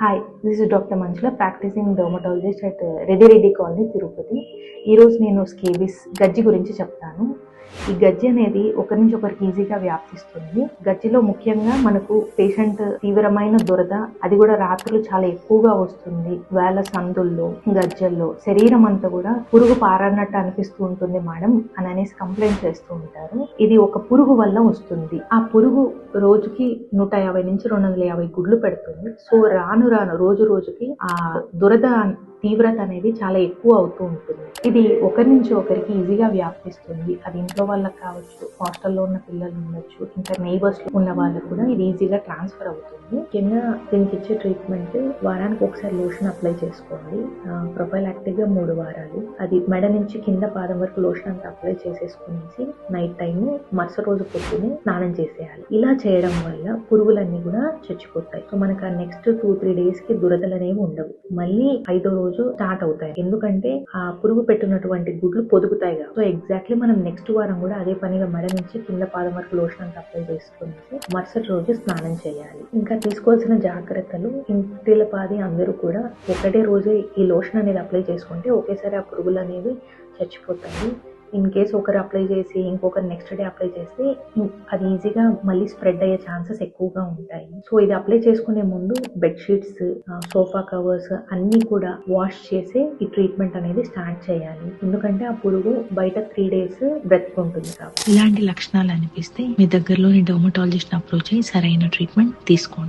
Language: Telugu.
Hi this is doctor Manjula practising dermatologist at Reddy Reddy colony Tirupati ఈరోజు నేను స్కేబిస్ గజ్జి గురించి చెప్తాను. ఈ గజ్జి అనేది ఒకరి నుంచి ఒకరికి ఈజీగా వ్యాపిస్తుంది గజ్జిలో ముఖ్యంగా మనకు పేషెంట్ తీవ్రమైన దురద అది కూడా రాత్రులు చాలా ఎక్కువగా వస్తుంది. వేళ సందుల్లో గజ్జల్లో శరీరం అంతా కూడా పురుగు పారన్నట్టు అనిపిస్తూ ఉంటుంది మేడం అని అనేసి కంప్లైంట్ చేస్తూ ఉంటారు. ఇది ఒక పురుగు వల్ల వస్తుంది. ఆ పురుగు రోజుకి నూట యాభై నుంచి రెండు వందల యాభై గుడ్లు పెడుతుంది. సో రాను రాను రోజు రోజుకి ఆ దురద తీవ్రత అనేది చాలా ఎక్కువ అవుతూ ఉంటుంది. ఇది ఒకరి నుంచి ఒకరికి ఈజీగా వ్యాపిస్తుంది. అది ఇంట్లో వాళ్ళకి కావచ్చు హాస్టల్లో ఉన్న పిల్లలు ఉండొచ్చు ఇంకా నైబర్స్ ఉన్న వాళ్ళకు కూడా ఇది ఈజీగా ట్రాన్స్ఫర్ అవుతుంది. కింద దీనికి ఇచ్చే ట్రీట్మెంట్ వారానికి ఒకసారి లోషన్ అప్లై చేసుకోండి ప్రొఫైల్ యాక్టివ్గా మూడు వారాలు. అది మెడ నుంచి కింద పాదం వరకు లోషన్ అంతా అప్లై చేసేసుకునేసి నైట్ టైం మరుసటి రోజు పొద్దునే స్నానం చేసేయాలి. ఇలా చేయడం వల్ల పురుగులన్నీ కూడా చచ్చిపోతాయి. సో మనకు ఆ నెక్స్ట్ టూ త్రీ డేస్కి దురదలు అనేవి ఉండవు. మళ్ళీ ఐదో రోజు స్టార్ట్ అవుతాయి. ఎందుకంటే ఆ పురుగు పెట్టినటువంటి గుడ్లు పొదుగుతాయి కదా. సో ఎగ్జాక్ట్లీ మనం నెక్స్ట్ వారం కూడా అదే పనిగా మెడ నుంచి కింద పాదం వరకు లోషన్ అంతా అప్లై చేసుకునేసి మరుసటి రోజు స్నానం చేయాలి. ఇంకా తీసుకోవాల్సిన జాగ్రత్తలు ఇంటిల పాది అందరూ కూడా ఒకటే రోజే ఈ లోషన్ అనేది అప్లై చేసుకుంటే ఒకేసారి ఆ పురుగులు అనేవి చచ్చిపోతాయి. ఇన్ కేస్ ఒకరు అప్లై చేసి ఇంకొకరు నెక్స్ట్ డే అప్లై చేస్తే అది ఈజీగా మళ్ళీ స్ప్రెడ్ అయ్యే ఛాన్సెస్ ఎక్కువగా ఉంటాయి. సో ఇది అప్లై చేసుకునే ముందు బెడ్షీట్స్ సోఫా కవర్స్ అన్నీ కూడా వాష్ చేసి ఈ ట్రీట్మెంట్ అనేది స్టార్ట్ చేయాలి. ఎందుకంటే ఆ పురుగు బయట త్రీ డేస్ బ్రతుకుంటుంది కాబట్టి. ఇలాంటి లక్షణాలు అనిపిస్తే మీ దగ్గరలోని డర్మటాలజిస్ట్ అప్రోచ్ అయ్యి సరైన ట్రీట్మెంట్ తీసుకోండి.